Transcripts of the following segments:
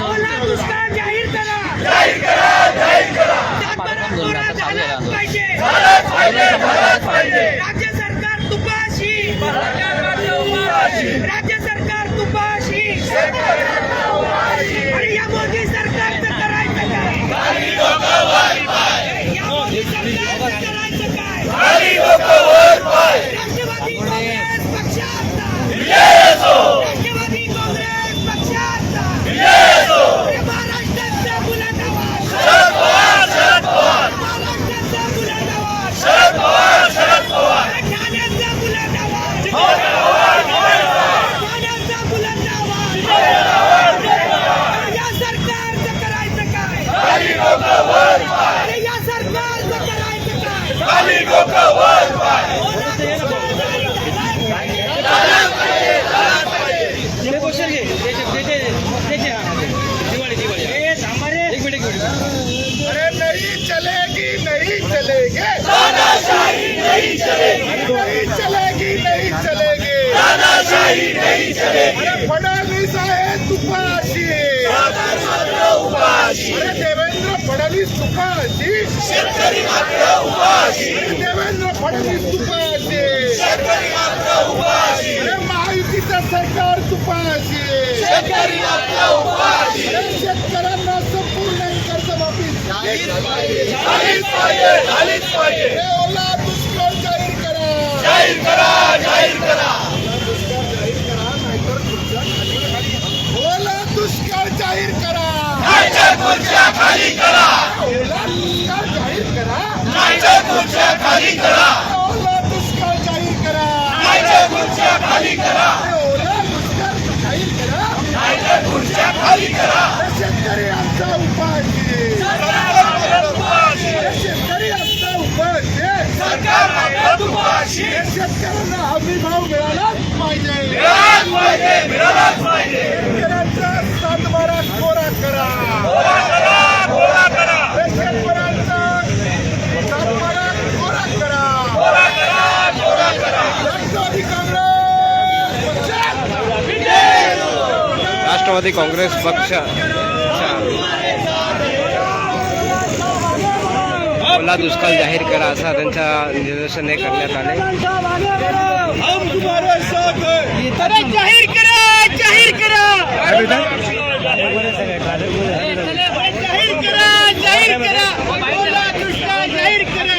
ओला दुष्काळ जाहीर करा. सातबारा झालाच पाहिजे राज्य सरकार तुपाशी. राज्य सरकार तुपाशी आणि या मोदी सरकारचं करायचं काय या मोदी सरकारचं करायचं काय राष्ट्रवादी काँग्रेस पक्षाचा राष्ट्रवादी काँग्रेस पक्षाचा अरे महाराष्ट्राचा बुलंदाबाद महाराष्ट्राचा बुलंदाबाद अरे ठाण्याचा बुलंदाबाद ठाण्याचा बुलंदाबाद अरे या सरकारचं करायचं काय अरे या सरकारचं करायचं काय ओला दुष्काळ जाहीर झाला. अरे नहीं चलेगी नहीं चलेगी नहीं चलेगी नहीं चलेगी अरे फडणवीस आहे तुपाशी. अरे देवेंद्र फडणवीस तुपाशी. अरे देवेंद्र फडणवीस तुपाशी. अरे महायुतीचं सरकार तुपाशी. अरे शेतकऱ्यांना संपूर्ण कर्जमाफी. झालीच पाहिजे हे ओला दुष्काळ जाहीर करा दुष्काळ जाहीर करा नाहीतर तुमच्या खाली ओला दुष्काळ जाहीर करा ओला दुष्काळ जाहीर करा ओला दुष्काळ जाहीर करा ओला दुष्काळ जाहीर करा शेतकरी आमचा उपाशी शेतकरी आमचा उपाशी शेतकऱ्यांना हमी भाव मिळालाच पाहिजे. शेतकऱ्यांचा सातबारा कोरा करा. शेतकऱ्यांचा सातबारा कोरा करा. राष्ट्रवादी काँग्रेस राष्ट्रवादी काँग्रेस पक्ष. ओला दुष्काळ जाहीर करा असा त्यांच्या निदर्शने करण्यात आले. अरे जाहीर करा जाहीर करा जाहीर करा जाहीर करा ओला दुष्काळ जाहीर करा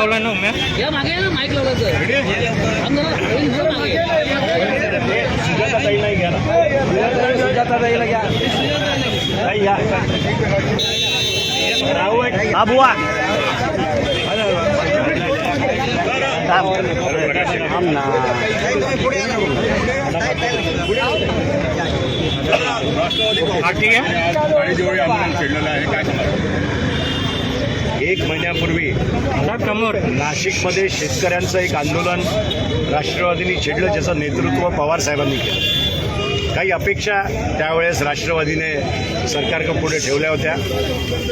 उम्या या मागे या ना माईक लावलं तर थांब जरा, होईल जरा मागे. ठीक आहे आणि जेवढे आंदोलन छेडलेलं आहे काय सांगा एक महिन्यापूर्वी नाशिकमध्ये शेतकऱ्यांचं एक आंदोलन राष्ट्रवादीने छेडलं ज्याचं नेतृत्व पवार साहेबांनी केलं. काही अपेक्षा त्यावेळेस राष्ट्रवादीने सरकारकडे पुढे ठेवल्या होत्या.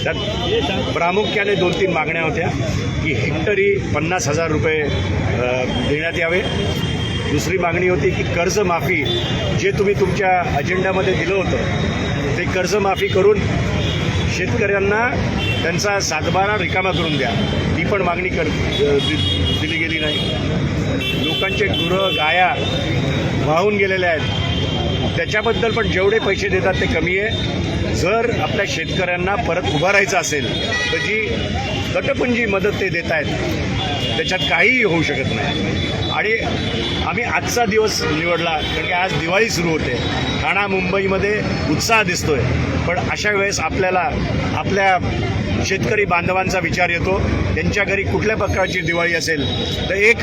त्यात प्रामुख्याने दोन तीन मागण्या होत्या की हेक्टरी पन्नास हजार रुपये देण्यात यावे. दुसरी मागणी होती की कर्जमाफी जे तुम्ही तुमच्या अजेंड्यामध्ये दिलं होतं ते कर्जमाफी करून शेतकऱ्यांना त्यांचा सातबारा रिकामा करून द्या. ती पण मागणी कर दि- दिली गेली नाही. लोकांचे गुरं गाया वाहून गेलेल्या आहेत. त्याच्याबद्दल पण जेवढे पैसे देतात ते कमी आहे. जर आपल्या शेतकऱ्यांना परत उभारायचं असेल तर जी तटपुंजी मदत ते देत आहेत त्याच्यात काहीही होऊ शकत नाही. आणि आम्ही आजचा दिवस निवडला कारण की आज दिवाळी सुरू होते. ठाणा मुंबईमध्ये उत्साह दिसतोय. पण अशा वेळेस आपल्याला आपल्या शेतकरी बांधवांचा विचार येतो. त्यांच्या घरी कुठल्या प्रकारची दिवाळी असेल? तर एक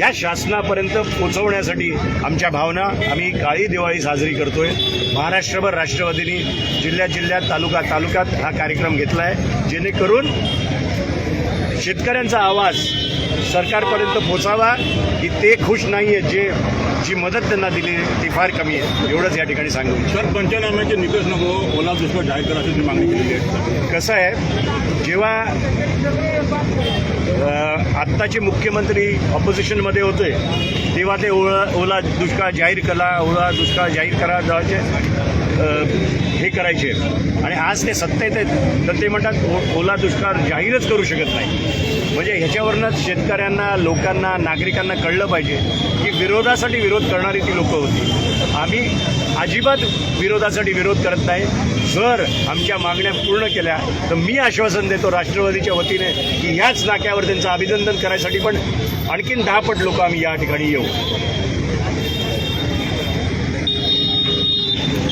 या शासनापर्यंत पोचवण्यासाठी आमच्या भावना आम्ही काळी दिवाळी साजरी करतोय. महाराष्ट्रभर राष्ट्रवादीनी जिल्ह्यात जिल्ह्यात तालुका तालुक्यात हा कार्यक्रम घेतला आहे जेणेकरून शेतकऱ्यांचा आवाज सरकारपर्यंत पोचावा की ते खुश नाही आहेत जे जी मदत त्यांना दिली ती फार कमी आहे. एवढंच या ठिकाणी सांगू. सर पंचनाम्याचे निकष नको ओला दुष्काळ जाहीर करा अशी मागणी केलेली आहे. कसं आहे जेव्हा आत्ताचे मुख्यमंत्री ऑपोजिशनमध्ये होते तेव्हा ते ओला ओला दुष्काळ जाहीर करा ओला दुष्काळ जाहीर करा जायचे. हे करायचे आणि आज ते सत्तेत आहेत. तर ते म्हणतात ओ- ओला दुष्काळ जाहीरच करू शकत नाही. म्हणजे ह्याच्यावरनंच शेतकऱ्यांना लोकांना नागरिकांना कळलं पाहिजे की विरोधासाठी विरोध करणारी ती लोकं होती. आम्ही अजिबात विरोधासाठी विरोध करत नाही. जर आमच्या मागण्या पूर्ण केल्या तर मी आश्वासन देतो राष्ट्रवादीच्या वतीने की ह्याच नाक्यावर त्यांचं अभिनंदन करायसाठी पण आणखीन दहा पट लोक आम्ही या ठिकाणी येऊ.